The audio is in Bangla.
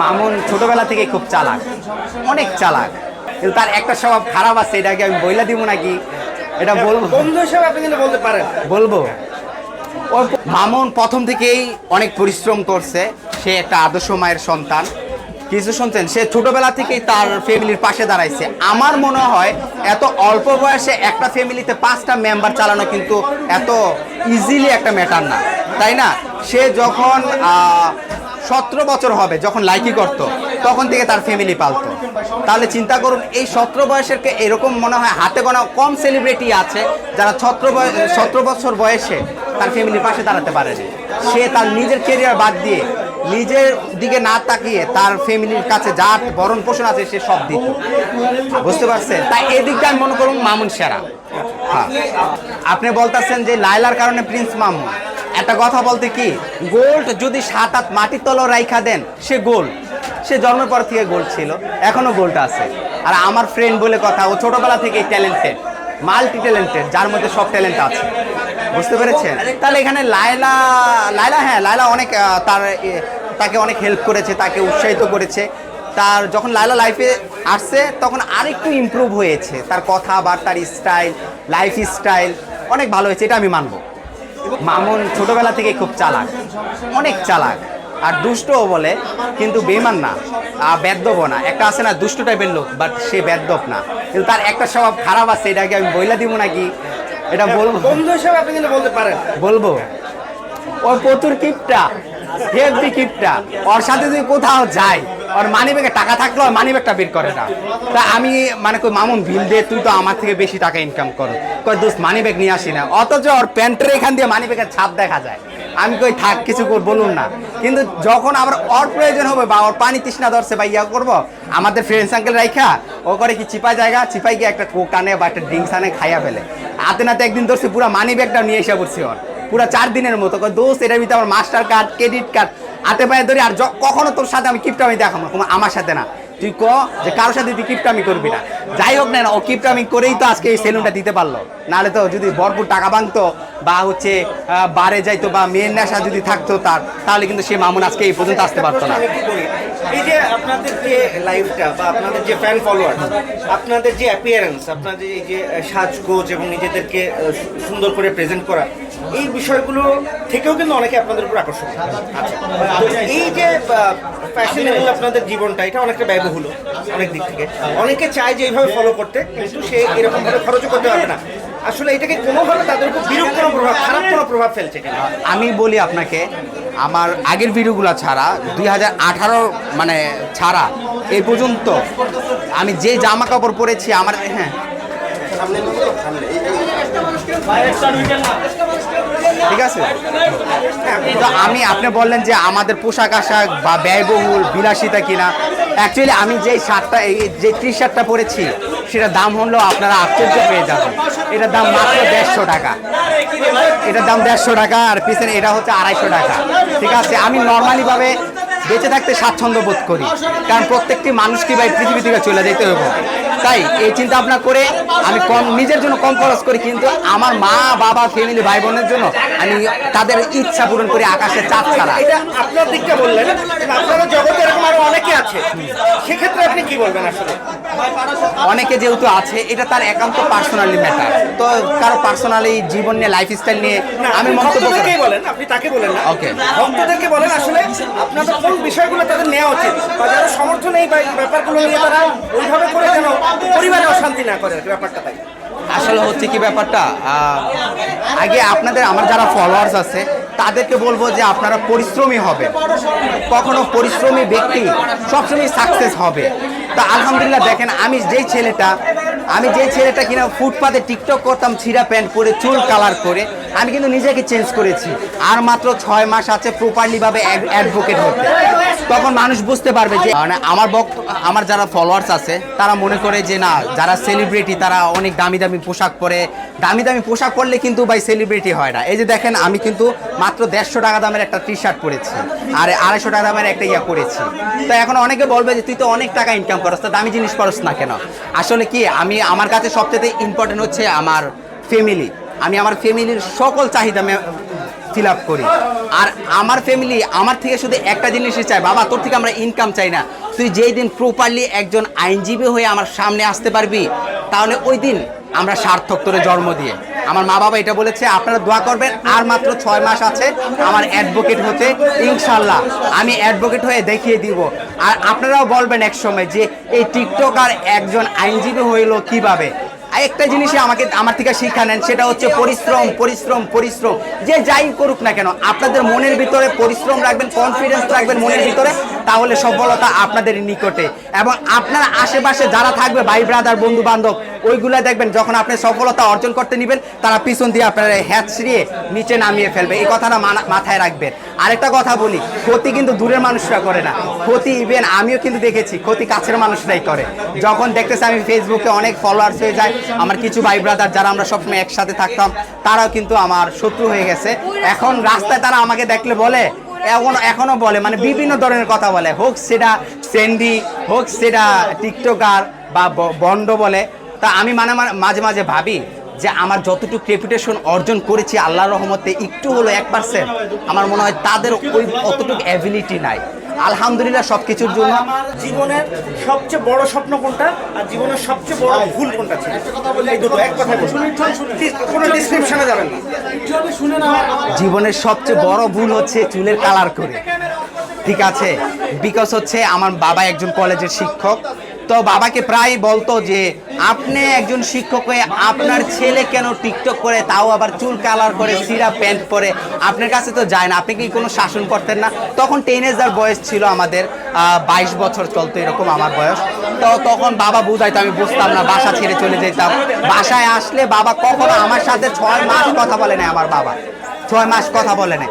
মামুন ছোটবেলা থেকে খুব চালাক অনেক চালাক। কিন্তু তার একটা স্বভাব খারাপ আছে এটাকে আমি বইলা দিব নাকি? এটা বলব বন্ধু হিসেবে আপনি কিন্তু বলতে পারেন। বলব? ও মামুন প্রথম থেকেই অনেক পরিশ্রম করছে সে একটা আদর্শ মায়ের সন্তান। কিছু শুনছেন? সে ছোটবেলা থেকেই তার ফ্যামিলির পাশে দাঁড়াইছে। আমার মনে হয় এত অল্প বয়সে একটা ফ্যামিলিতে পাঁচটা মেম্বার চালানো কিন্তু এত ইজিলি একটা ম্যাটার না। তাই না? সে যখন সতেরো বছর হবে যখন লাইকি করত, তখন থেকে তার ফ্যামিলি পালতো। তাহলে চিন্তা করুন, এই সতেরো বয়সের এরকম মনে হয় হাতে গোনা কম সেলিব্রিটি আছে, যারা বয়স সতেরো বছর বয়সে তার ফ্যামিলির পাশে দাঁড়াতে পারেনি সে তার নিজের কেরিয়ার বাদ দিয়ে নিজের দিকে না তাকিয়ে তার ফ্যামিলির কাছে যা বরণ পোষণ আছে, সে সব দিত। বুঝতে পারছেন? তাই এই দিকটা আমি মনে করুন মামুন সেরা। হ্যাঁ। আপনি বলতেছেন যে লাইলার কারণে প্রিন্স মামুন একটা কথা বলতে কি? গোল্ড যদি সাত হাত মাটির তল রাইখা দেন, সে গোল্ড। সে জন্মের পর থেকে গোল্ড ছিল এখনও গোল্ড আছে। আর আমার ফ্রেন্ড বলে কথা, ও ছোটোবেলা থেকেই ট্যালেন্টেড মাল্টি ট্যালেন্টেড যার মধ্যে সব ট্যালেন্ট আছে। বুঝতে পেরেছেন? তাহলে এখানে লায়লা লায়লা হ্যাঁ লায়লা অনেক তার তাকে অনেক হেল্প করেছে, তাকে উৎসাহিত করেছে। তার যখন লায়লা লাইফে আসছে, তখন আরেকটু ইমপ্রুভ হয়েছে। তার কথা কথাবার্তার স্টাইল লাইফ স্টাইল অনেক ভালো হয়েছে, এটা আমি মানবো। মামুন ছোটবেলা থেকে খুব চালাক অনেক চালাক। আর দুষ্টও বলে কিন্তু বেমান না আর বেদ্যবও না। একটা আছে না দুষ্ট টাইপের লোক বাট সে বেদ্যপ না। কিন্তু তার একটা স্বভাব খারাপ আছে এটাকে আমি বইলা দিব নাকি? এটা বলব। বন্ধু হিসেবে আপনি কিন্তু বলতে পারেন। বলব। ওর প্রচুর কিপটা হেভি কিপটা। ওর সাথে যদি কোথাও যাই ওর মানি ব্যাগে টাকা থাকলেও মানি ব্যাগটা বের করে না। তা আমি মানে কই, মামুন, বিল দে, তুই তো আমার থেকে বেশি টাকা ইনকাম করো। কই, দোস্ত মানি ব্যাগ নিয়ে আসি না। অথচ ওর প্যান্টের এখান দিয়ে মানি ব্যাগের ছাপ দেখা যায়। আমি কই, থাক, কিছু কর, বলুন না। কিন্তু যখন আবার ওর প্রয়োজন হবে বা ওর পানি তৃষ্ণা ধরছে বা ইয়া করব, আমাদের ফ্রেন্ডস আঙ্কেল রাইখা, ও করে কি চিপা জায়গা, চিপাই গিয়ে একটা কোক আনে বা একটা ড্রিঙ্কস আনে খাইয়া ফেলে। হাতে নাতে একদিন ধরছে, পুরো মানি ব্যাগটা নিয়ে এসে পড়ছি ওর। পুরো চার দিনের মতো। দোস্ত, এটার ভিতরে আমার মাস্টার কার্ড ক্রেডিট কার্ড হাতে পায়ে ধরি আর কখনো তোর সাথে আমি কিপটামি দেখাবো আমার সাথে না। তুই ক যে কারোর সাথে তুই কিপটামি করবি না। যাই হোক না ও কিপটামি করেই তো আজকে এই সেলুনটা দিতে পারল। নাহলে তো যদি ভরপুর টাকা ভাঙতো বা হচ্ছে বারে যাইতো বা মেয়ের নেশা যদি থাকতো তার, তাহলে কিন্তু সে মামুন আজকে এই পর্যন্ত আসতে পারতো না? এই যে আপনাদের যে লাইফটা বা আপনাদের যে ফ্যান ফলোয়ার আপনাদের যে অ্যাপিয়ারেন্স আপনাদের এই যে সাজগোজ এবং নিজেদেরকে সুন্দর করে প্রেজেন্ট করা, এই বিষয়গুলো থেকেও কিন্তু অনেকে আপনাদের উপর আকর্ষণ আচ্ছা। এই যে ফ্যাশনেবল আপনাদের জীবনটা, এটা অনেকটা ব্যয়বহুল অনেক দিক থেকে। অনেকে চায় যে এইভাবে ফলো করতে, কিন্তু সে এরকম ভাবে খরচও করতে পারবে না। আসলে এটাকে কোনোভাবে তাদের উপর বিরূপ কোনো প্রভাব, খারাপ কোনো প্রভাব ফেলছে আমি বলি আপনাকে আমার আগের ভিডিওগুলো ছাড়া, দুই হাজার আঠারো মানে ছাড়া এই পর্যন্ত আমি যে জামা কাপড় পরেছি, আমার হ্যাঁ। ঠিক আছে? তো আমি, আপনি বললেন যে আমাদের পোশাক আশাক বা ব্যয়বহুল, বিলাসিতা কিনা। অ্যাকচুয়ালি আমি যে শার্টটা, এই যে টি শার্টটা পরেছি, সেটার দাম হলো আপনারা আশ্চর্য পেয়ে যাবেন। এটার দাম মাত্র দেড়শো টাকা। এটার দাম দেড়শো টাকা আর পিছনে এটা হচ্ছে আড়াইশো টাকা। ঠিক আছে, আমি নর্মালি ভাবে বেঁচে থাকতে স্বাচ্ছন্দ্য বোধ করি। কারণ প্রত্যেকটি মানুষকে ভাই পৃথিবী থেকে চলে যেতে হবে। তাই এই চিন্তা ভাবনা করে আমি কম নিজের জন্য কম খরচ করি কিন্তু আমার মা বাবা ফ্যামিলি ভাই বোনের জন্য আমি তাদের ইচ্ছা পূরণ করি আকাশে চাঁদ ছাড়া। এটা আপনার দিকটা বললেন আপনারা জগতে এরকম আরও অনেকে আছে। সেক্ষেত্রে আপনি কি বলবেন আসলে? অনেকে যেহেতু আছে এটা তার একান্ত পার্সোনালি ম্যাটার তো কারও পার্সোনালি জীবন নিয়ে লাইফ স্টাইল নিয়ে আমি মন্তব্য করি। বলেন আপনি তাকে বলেন না। Okay. ভক্তদেরকে বলেন আসলে আপনাদের কোন বিষয়গুলো তাদের নেওয়া উচিত। বা যারা সমর্থন এই ব্যাপারগুলো নিয়ে তারা ওইভাবে করে যেন পরিবারে অশান্তি না করে, ব্যাপারটা তাই। আসলে হচ্ছে কি ব্যাপারটা আগে আপনাদের, আমার যারা ফলোয়ার্স আছে, তাদেরকে বলব যে আপনারা পরিশ্রমী হবে। কখনো পরিশ্রমী ব্যক্তি সবসময় সাকসেস হবে। তা আলহামদুলিল্লাহ দেখেন, আমি যেই ছেলেটা আমি যেই ছেলেটা কিনা ফুটপাতে টিকটক করতাম, ছিঁড়া প্যান্ট পরে, চুল কালার করে, আমি কিন্তু নিজেকে চেঞ্জ করেছি। আর মাত্র ছয় মাস আছে প্রপারলি ভাবে অ্যাডভোকেট হতে। তখন মানুষ বুঝতে পারবে যে মানে আমার বক্ত আমার যারা ফলোয়ার্স আছে, তারা মনে করে যে না, যারা সেলিব্রিটি তারা অনেক দামি দামি পোশাক পরে। দামি দামি পোশাক পরলে কিন্তু ভাই সেলিব্রিটি হয় না। এই যে দেখেন, আমি কিন্তু মাত্র দেড়শো টাকা দামের একটা টি শার্ট পরেছি, আর আড়াইশো টাকা দামের একটা ইয়া করেছি তো এখন অনেকে বলবে যে, তুই তো অনেক টাকা ইনকাম করস, তো দামি জিনিস করস না কেন? আসলে কি, আমি আমার কাছে সবচেয়ে ইম্পর্টেন্ট হচ্ছে আমার ফ্যামিলি আমি আমার ফ্যামিলির সকল চাহিদা ফিল আপ করি। আর আমার ফ্যামিলি আমার থেকে শুধু একটা জিনিসই চায় বাবা, তোর থেকে আমরা ইনকাম চাই না। তুই যেই দিন প্রপারলি একজন আইনজীবী হয়ে আমার সামনে আসতে পারবি, তাহলে ওই দিন আমরা সার্থক তোরে জন্ম দিয়ে। আমার মা বাবা এটা বলেছে, আপনারা দোয়া করবেন, আর মাত্র ছয় মাস আছে আমার অ্যাডভোকেট হতে, ইনশাল্লাহ আমি অ্যাডভোকেট হয়ে দেখিয়ে দিব। আর আপনারাও বলবেন এক সময় যে এই টিকটক আর একজন আইনজীবী হইল কীভাবে? একটা জিনিসই আমাকে, আমার থেকে শিক্ষা নেন, সেটা হচ্ছে পরিশ্রম পরিশ্রম পরিশ্রম। যে যাই করুক না কেন, আপনাদের মনের ভিতরে পরিশ্রম রাখবেন কনফিডেন্স রাখবেন মনের ভিতরে, তাহলে সফলতা আপনাদের নিকটে। এবং আপনার আশেপাশে যারা থাকবে, ভাই ব্রাদার বন্ধু বান্ধব ওইগুলা দেখবেন, যখন আপনি সফলতা অর্জন করতে নেবেন, তারা পিছন দিয়ে আপনার হ্যাচ ছিঁড়িয়ে নিচে নামিয়ে ফেলবে। এই কথাটা মাথায় রাখবেন। আরেকটা কথা বলি, ক্ষতি কিন্তু দূরের মানুষরা করে না। ক্ষতি ইভেন আমিও কিন্তু দেখেছি, ক্ষতি কাছের মানুষরাই করে। যখন দেখতেছে আমি ফেসবুকে অনেক ফলোয়ার্স হয়ে যায়, আমার কিছু ভাই ব্রাদার যারা আমরা সবসময় একসাথে থাকতাম, তারাও কিন্তু আমার শত্রু হয়ে গেছে। এখন রাস্তায় তারা আমাকে দেখলে বলে, এখনও এখনও বলে মানে বিভিন্ন ধরনের কথা বলে। হোক সেটা সেন্ডি হোক সেটা টিকটকার বা, বন্ড বলে তা আমি মানে মানে মাঝে মাঝে ভাবি যে আমার যতটুকু রেপুটেশন অর্জন করেছি আল্লাহর রহমতে একটু হলো এক পার্সেন্ট আমার মনে হয় তাদের ওই অতটুকু অ্যাবিলিটি নাই। আলহামদুলিল্লাহ সব কিছুর জন্য জীবনের সবচেয়ে বড় স্বপ্ন কোনটা? আর জীবনের সবচেয়ে বড় ভুল কোনটা ছিল? এই দুটো এক কথা কোনো ডিসক্রিপশনে যাবেন না। জীবনের সবচেয়ে বড় ভুল হচ্ছে চুলের কালার করে। ঠিক আছে? বিকজ হচ্ছে আমার বাবা একজন কলেজের শিক্ষক। তো বাবাকে প্রায় বলতো যে, আপনি একজন শিক্ষক হয়ে আপনার ছেলে কেন টিকটক করে, তাও আবার চুল কালার করে, সিরা প্যান্ট পরে? আপনার কাছে তো যায় না, আপনি কি কোনো শাসন করতেন না? তখন টিনেজার বয়স ছিল আমাদের বাইশ বছর চলতো এরকম আমার বয়স। তো তখন বাবা বুঝাইতো, আমি বুঝতাম না, বাসা ছেড়ে চলে যেতাম। বাসায় আসলে বাবা কখনো আমার সাথে ছয় মাস কথা বলে না আমার বাবা। ছয় মাস কথা বলে না